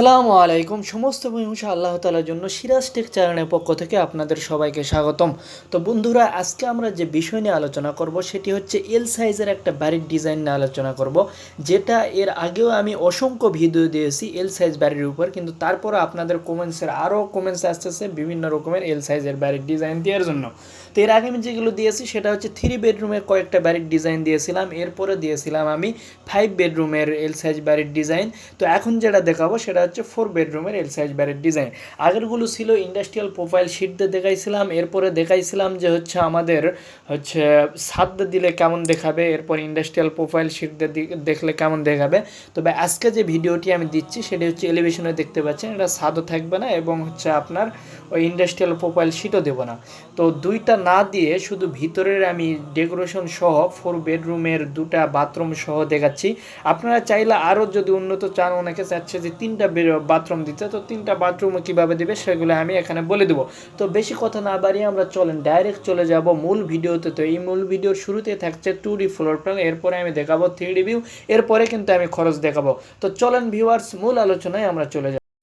আসসালামু আলাইকুম। সমস্ত প্রশংসা আল্লাহ তালার জন্য সিরাজ টেক চ্যানেলের পক্ষ থেকে আপনাদের সবাইকে স্বাগতম। তো বন্ধুরা, আজকে আমরা যে বিষয় নিয়ে আলোচনা করব, সেটি হচ্ছে এল সাইজের একটা বাড়ির ডিজাইন নিয়ে আলোচনা করব, যেটা এর আগেও আমি অসংখ্য ভিডিও দিয়েছি এল সাইজ বাড়ির উপর, কিন্তু তারপরে আপনাদের কমেন্টসের আরও কমেন্টস আসতেছে বিভিন্ন রকমের এল সাইজের বাড়ির ডিজাইন দেওয়ার জন্য। তো এর আগে আমি যেগুলো দিয়েছি, সেটা হচ্ছে থ্রি বেডরুমের কয়েকটা বাড়ির ডিজাইন দিয়েছিলাম, এরপরে দিয়েছিলাম আমি ফাইভ বেডরুমের এল সাইজ বাড়ির ডিজাইন তো এখন যেটা দেখাবো, সেটা হচ্ছে ফোর বেডরুমের এল সাইজ বাড়ির ডিজাইন আগেরগুলো ছিল ইন্ডাস্ট্রিয়াল প্রোফাইল শিট দিয়ে দেখাইছিলাম, এরপরে দেখাইছিলাম যে হচ্ছে আমাদের হচ্ছে ছাদ দিলে কেমন দেখাবে, এরপর ইন্ডাস্ট্রিয়াল প্রোফাইল শিট দিয়ে দেখলে কেমন দেখাবে। তবে আজকে যে ভিডিওটি আমি দিচ্ছি, সেটি হচ্ছে এলিভেশনে দেখতে পাচ্ছেন, এটা সাদও থাকবে না এবং হচ্ছে আপনার ওই ইন্ডাস্ট্রিয়াল প্রোফাইল শিটও দেবো না। তো দুইটা না দিয়ে শুধু ভিতরের আমি ডেকোরেশন সহ ফোর বেডরুমের দুটা বাথরুম সহ দেখাচ্ছি। আপনারা চাইলে আরও যদি উন্নত চান, অনেকে চাচ্ছে যে তিনটা বাথরুম দিতে, তো তিনটা বাথরুম কীভাবে দিবে সেগুলো আমি এখানে বলে দেবো। তো বেশি কথা না বাড়িয়ে আমরা চলেন ডাইরেক্ট চলে যাব মূল ভিডিওতে। তো এই মূল ভিডিওর শুরুতে থাকছে টু ডি ফ্লোর প্ল্যান এরপরে আমি দেখাবো থ্রি ডি ভিউ এরপরে কিন্তু আমি খরচ দেখাবো। তো চলেন ভিউয়ার্স মূল আলোচনায় আমরা চলে যাব।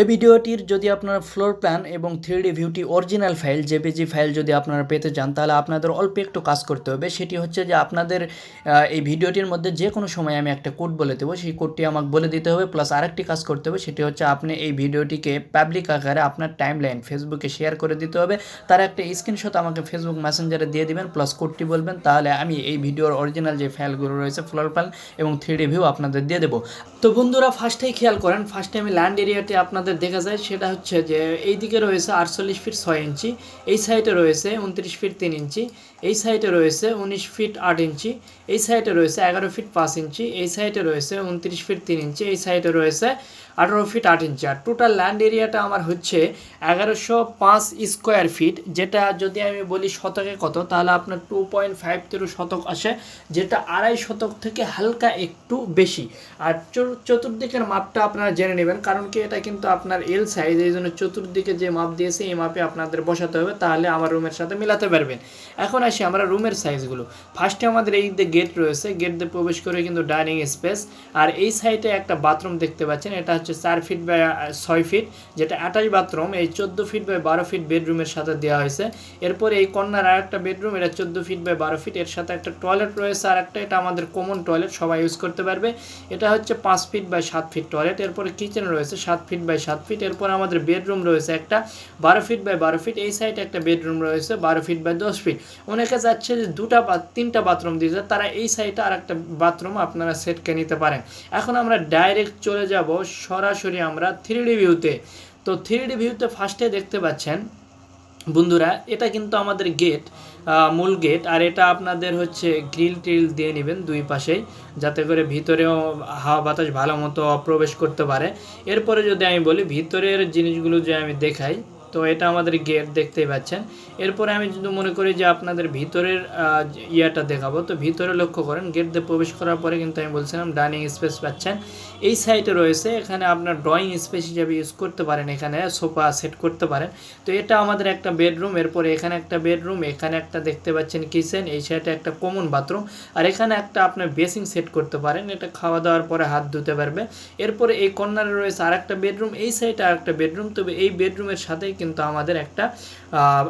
এই ভিডিওটির যদি আপনারা ফ্লোর প্ল্যান এবং থ্রি ভিউটি অরিজিনাল ফাইল জেপিজি ফাইল যদি আপনারা পেতে চান, তাহলে আপনাদের অল্প একটু কাজ করতে হবে। সেটি হচ্ছে যে আপনাদের এই ভিডিওটির মধ্যে যে কোনো সময় আমি একটা কোড বলে দেবো। সেই কোডটি আমাকে বলে দিতে হবে প্লাস আরেকটি কাজ করতে হবে, সেটি হচ্ছে আপনি এই ভিডিওটিকে পাবলিক আকারে আপনার টাইম লাইন ফেসবুকে শেয়ার করে দিতে হবে। তার একটা স্ক্রিনশট আমাকে ফেসবুক মেসেঞ্জারে দিয়ে দিবেন প্লাস কোডটি বলবেন, তাহলে আমি এই ভিডিওর অরিজিনাল যে ফাইলগুলো রয়েছে ফ্লোর প্ল্যান এবং থ্রি ভিউ আপনাদের দিয়ে দেবো। তো বন্ধুরা ফার্স্টেই খেয়াল করেন ফার্স্টে আমি ল্যান্ড এরিয়াটি আপনাদের দেখা যায় সেটা হচ্ছে যে এই দিকে রয়েছে আটচল্লিশ ফিট ছয় ইঞ্চি, এই সাইডে রয়েছে উনত্রিশ ফিট তিন ইঞ্চি, এই সাইডে রয়েছে উনিশ ফিট আট ইঞ্চি, এই সাইডে রয়েছে এগারো ফিট পাঁচ ইঞ্চি, এই সাইডে রয়েছে উনত্রিশ ফিট তিন ইঞ্চি, এই সাইডে রয়েছে আঠারো ফিট আট ইঞ্চি। আর টোটাল ল্যান্ড এরিয়াটা আমার হচ্ছে এগারোশো পাঁচ স্কোয়ার ফিট যেটা যদি আমি বলি শতকে কত, তাহলে আপনার টু পয়েন্ট ফাইভ জিরো শতক আসে, যেটা আড়াই শতক থেকে হালকা একটু বেশি। আর চতুর- চতুর্দিকের মাপটা আপনারা জেনে নেবেন, কারণ কি এটা কিন্তু আপনার এল সাইজ এই জন্য চতুর্দিকে যে মাপ দিয়েছে, এই মাপে আপনাদের বসাতে হবে, তাহলে আমার রুমের সাথে মিলাতে পারবেন। এখন আসি আমরা রুমের সাইজগুলো ফার্স্টে আমাদের এই যে গেট রয়েছে গেট দিয়ে প্রবেশ করে কিন্তু ডাইনিং স্পেস আর এই সাইডে একটা বাথরুম দেখতে পাচ্ছেন, এটা হচ্ছে চার ফিট বাই ছয় ফিট যেটা অ্যাটাচ বাথরুম এই চোদ্দ ফিট বাই বারো ফিট বেডরুমের সাথে দেওয়া হয়েছে। এরপরে এই কর্নার আর একটা বেডরুম এটা চোদ্দ ফিট বাই বারো ফিট এর সাথে একটা টয়লেট রয়েছে আর একটা এটা আমাদের কমন টয়লেট সবাই ইউজ করতে পারবে। এটা হচ্ছে পাঁচ ফিট বাই সাত ফিট টয়লেট এরপরে কিচেন রয়েছে সাত ফিট বাই সাত ফিট এরপর আমাদের বেডরুম রয়েছে একটা বারো ফিট বাই বারো ফিট এই সাইডে একটা বেডরুম রয়েছে বারো ফিট বাই দশ ফিট অনেকে যাচ্ছে যে দুটা বা তিনটা বাথরুম দিয়েছে তারা এই সাইডে আর একটা বাথরুম আপনারা সেটকে নিতে পারেন। এখন আমরা ডাইরেক্ট চলে যাব সরাসরি আমরা থ্রি ডি ভিউতে তো। থ্রি ডি ভিউতে ফার্স্টে দেখতে পাচ্ছেন বন্ধুরা, এটা কিন্তু আমাদের গেট মূল গেট আর এটা আপনাদের হচ্ছে গ্রিল টিল দিয়ে নেবেন দুই পাশেই, যাতে করে ভিতরেও হাওয়া বাতাস ভালো মতো প্রবেশ করতে পারে। এরপরে যদি আমি বলি, ভিতরের জিনিসগুলো যে আমি দেখাই তো এটা আমাদের গেট দেখতেই পাচ্ছেন। এরপরে আমি যদি মনে করি যে আপনাদের ভিতরের ইয়েটা দেখাবো, তো ভিতরে লক্ষ্য করেন, গেট দিয়ে প্রবেশ করার পরে কিন্তু আমি বলছিলাম ডাইনিং স্পেস পাচ্ছেন। এই সাইডে রয়েছে, এখানে আপনার ড্রয়িং স্পেস হিসাবে ইউজ করতে পারেন, এখানে সোফা সেট করতে পারেন। তো এটা আমাদের একটা বেডরুম, এরপরে এখানে একটা বেডরুম, এখানে একটা দেখতে পাচ্ছেন কিচেন, এই সাইডে একটা কমন বাথরুম, আর এখানে একটা আপনার বেসিং সেট করতে পারেন, এটা খাওয়া দাওয়ার পরে হাত ধুতে পারবে। এরপরে এই কর্নারে রয়েছে আর একটা বেডরুম, এই সাইডে আর একটা বেডরুম, তবে এই বেডরুমের সাথেই কিন্তু আমাদের একটা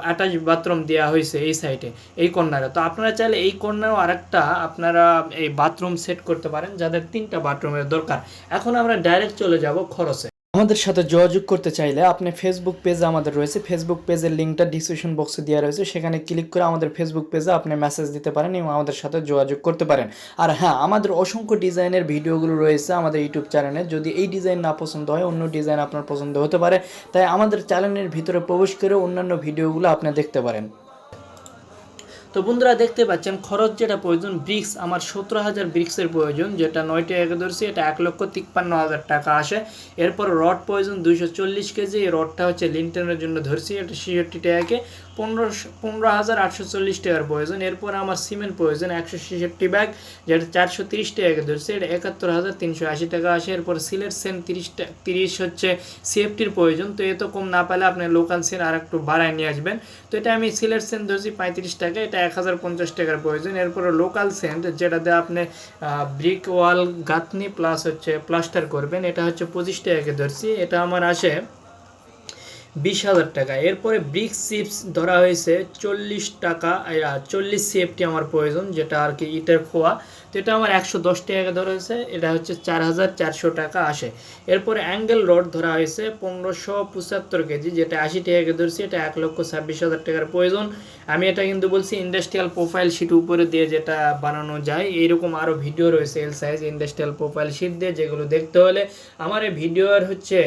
অ্যাটাচ বাথরুম দেওয়া হয়েছে এই সাইডে এই কর্নারে তো আপনারা চাইলে এই কর্নারও আরেকটা আপনারা এই বাথরুম সেট করতে পারেন, যাদের তিনটা বাথরুমের দরকার। এখন আমরা ডাইরেক্ট চলে যাব খরচে। আমাদের সাথে যোগাযোগ করতে চাইলে আপনি ফেসবুক পেজ আমাদের রয়েছে। ফেসবুক পেজের লিঙ্কটা ডিসক্রিপশন বক্সে দেওয়া রয়েছে। সেখানে ক্লিক করে আমাদের ফেসবুক পেজে আপনি মেসেজ দিতে পারেন এবং আমাদের সাথে যোগাযোগ করতে পারেন। আর হ্যাঁ আমাদের অসংখ্য ডিজাইনের ভিডিওগুলো রয়েছে আমাদের ইউটিউব চ্যানেলে যদি এই ডিজাইন না পছন্দ হয়, অন্য ডিজাইন আপনার পছন্দ হতে পারে। তাই আমাদের চ্যানেলের ভিতরে প্রবেশ করে অন্যান্য ভিডিওগুলো আপনি দেখতে পারেন। তো বন্ধুরা দেখতে পাচ্ছেন, খরচ যেটা প্রয়োজন ব্রিক্স আমার সতেরো হাজার ব্রিক্সের প্রয়োজন, যেটা নয়টি একে ধরছি, এটা এক লক্ষ তিপ্পান্ন হাজার টাকা আসে। এরপর রড প্রয়োজন দুইশো চল্লিশ কেজি, এই রডটা হচ্ছে লিনটেনের জন্য ধরছি, এটা ছেষট্টি টাকাকে পনেরো হাজার আটশো চল্লিশ টাকার প্রয়োজন। এরপর আমার সিমেন্ট প্রয়োজন, একশো ছেষট্টি ব্যাগ, যেটা চারশো তিরিশ টাকা ধরছে, এটা একাত্তর হাজার তিনশো আশি টাকা আসে। এরপর সিলের সেন তিরিশ তিরিশ হচ্ছে সিএফটির প্রয়োজন। তো এত কম না পেলে আপনি লোকাল সেন আর একটু বাড়ায় নিয়ে আসবেন। তো এটা আমি সিলের সেন ধরছি পঁয়ত্রিশ টাকা, এটা এক হাজার পঞ্চাশ টাকার প্রয়োজন। এরপর লোকাল সেন্ট যেটাতে আপনি ব্রিক ওয়াল গাঁথনি প্লাস হচ্ছে প্লাস্টার করবেন, এটা হচ্ছে পঁচিশ টাকাকে ধরছি। এটা আমার আসে বিশ হাজার টাকা। এরপরে ব্রিক চিপস ধরা হয়েছে চল্লিশ টাকা চল্লিশ সিএফটি আমার প্রয়োজন, যেটা আর কি ইটের খোয়া। তো এটা আমার একশো দশ টাকা ধরা হয়েছে, এটা হচ্ছে চার হাজার চারশো টাকা আসে। এরপরে অ্যাঙ্গেল রড ধরা হয়েছে পনেরোশো পঁচাত্তর কেজি, যেটা আশি টাকা ধরছি, এটা এক লক্ষ ছাব্বিশ হাজার টাকার প্রয়োজন। আমি এটা কিন্তু বলছি ইন্ডাস্ট্রিয়াল প্রোফাইল শিট উপরে দিয়ে যেটা বানানো যায়, এইরকম আরও ভিডিও রয়েছে L size industrial profile sheet দিয়ে, যেগুলো দেখতে হলে। আমার এই ভিডিওর হচ্ছে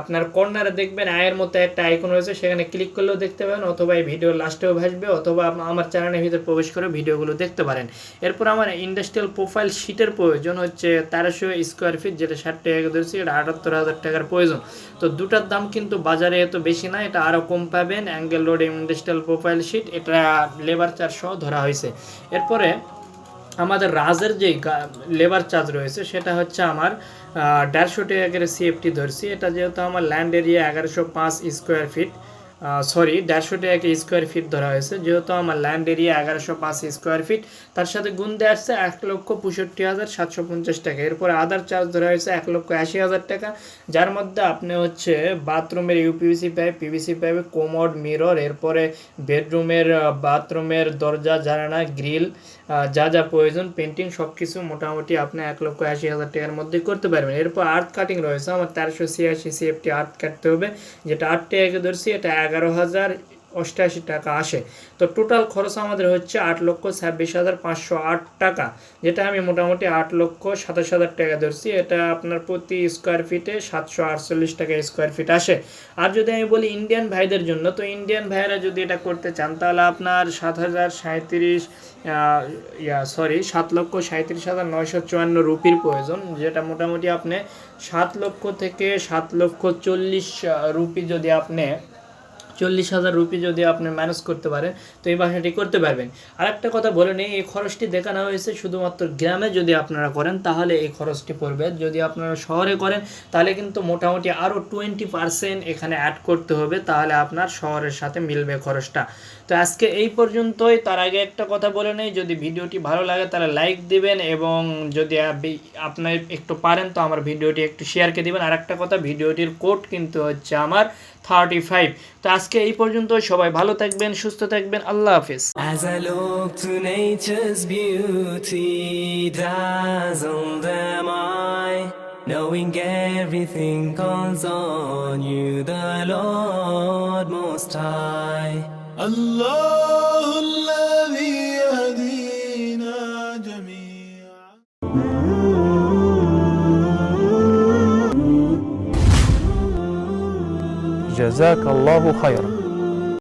আপনার কর্নারে দেখবেন আয়ের মতো একটা আইকন রয়েছে, সেখানে ক্লিক করলেও দেখতে পাবেন, অথবা এই ভিডিও লাস্টেও ভাসবে, অথবা আমার চ্যানেলের ভিতরে প্রবেশ করে ভিডিওগুলো দেখতে পারেন। এরপর আমার ইন্ডাস্ট্রিয়াল প্রোফাইল শিটের প্রয়োজন হচ্ছে তেরোশো স্কোয়ার ফিট যেটা ষাট টাকা ধরছি, এটা আটাত্তর হাজার টাকার প্রয়োজন। তো দুটার দাম কিন্তু বাজারে এত বেশি না, এটা আরও কম পাবেন angle rod industrial profile sheet এটা লেবার চার্জ সহ ধরা হয়েছে। এরপরে আমাদের রাজের যে লেবার চার্জ রয়েছে, সেটা হচ্ছে আমার দেড়শো টাকা সিএফটি ধরছি। এটা যেহেতু আমার ল্যান্ড এরিয়া এগারোশো পাঁচ স্কোয়ার ফিট সরি দেড়শো টাকা স্কোয়ার ফিট ধরা হয়েছে। যেহেতু আমার ল্যান্ড এরিয়া এগারোশো পাঁচ স্কোয়ার ফিট তার সাথে গুণ দিয়ে আসছে এক লক্ষ পঁয়ষট্টি হাজার সাতশো পঞ্চাশ টাকা। এরপরে আদার চার্জ ধরা হয়েছে এক লক্ষ আশি হাজার টাকা, যার মধ্যে আপনি হচ্ছে বাথরুমের UPVC pipe PVC pipe commode mirror এরপরে বেডরুমের বাথরুমের দরজা জানানা গ্রিল যা যা প্রয়োজন পেন্টিং সব কিছু মোটামুটি আপনি এক লক্ষ আশি হাজার টাকার মধ্যে করতে পারবেন। এরপর আর্থ কাটিং রয়েছে। আমার তেরোশো ছিয়াশি সিএফটি আর্থ কাটতে হবে। যেটা আট টাকাকে ধরছি, এটা এগারো হাজার অষ্টাশি টাকা আসে। তো টোটাল খরচ আমাদের হচ্ছে আট লক্ষ ছাব্বিশ হাজার পাঁচশো আট টাকা, যেটা আমি মোটামুটি আট লক্ষ সাতাশ হাজার টাকা ধরছি। এটা আপনার প্রতি স্কোয়ার ফিটে সাতশো আটচল্লিশ টাকা স্কোয়ার ফিট আসে। আর যদি আমি বলি ইন্ডিয়ান ভাইদের জন্য, তো ইন্ডিয়ান ভাইরা যদি এটা করতে চান, তাহলে আপনার সাত হাজার সাঁত্রিশ ইয়া সরি সাত লক্ষ সাঁত্রিশ হাজার নয়শো চুয়ান্ন রুপির প্রয়োজন, যেটা মোটামুটি আপনি সাত লক্ষ থেকে সাত লক্ষ চল্লিশ রুপি যদি আপনি চল্লিশ হাজার রুপি যদি আপনি ম্যানেজ করতে পারেন, তো এই বাসাটি করতে পারবেন। আর একটা কথা বলে নিই, এই খরচটি দেখানো হয়েছে শুধুমাত্র গ্রামে যদি আপনারা করেন, তাহলে এই খরচটি পড়বে। যদি আপনারা শহরে করেন, তাহলে কিন্তু মোটামুটি আরও টোয়েন্টি পার্সেন্ট এখানে অ্যাড করতে হবে, তাহলে আপনার শহরের সাথে মিলবে খরচটা। তো আজকে এই পর্যন্তই, তার আগে একটা কথা বলে নেই, যদি ভিডিওটি ভালো লাগে তাহলে লাইক দিবেন এবং যদি আপ- আপনার একটু পারেন, তো আমার ভিডিওটি একটু শেয়ারকে দিবেন। আর একটা কথা, ভিডিওটির কোড কিন্তু হচ্ছে আমার থার্টি ফাইভ তো আজকে এই পর্যন্ত সবাই ভালো থাকবেন সুস্থ থাকবেন আল্লাহ হাফিজ As I look to nature's beauty dazzle them I knowing everything calls on you the Lord most high Allah جزاك الله خيرا.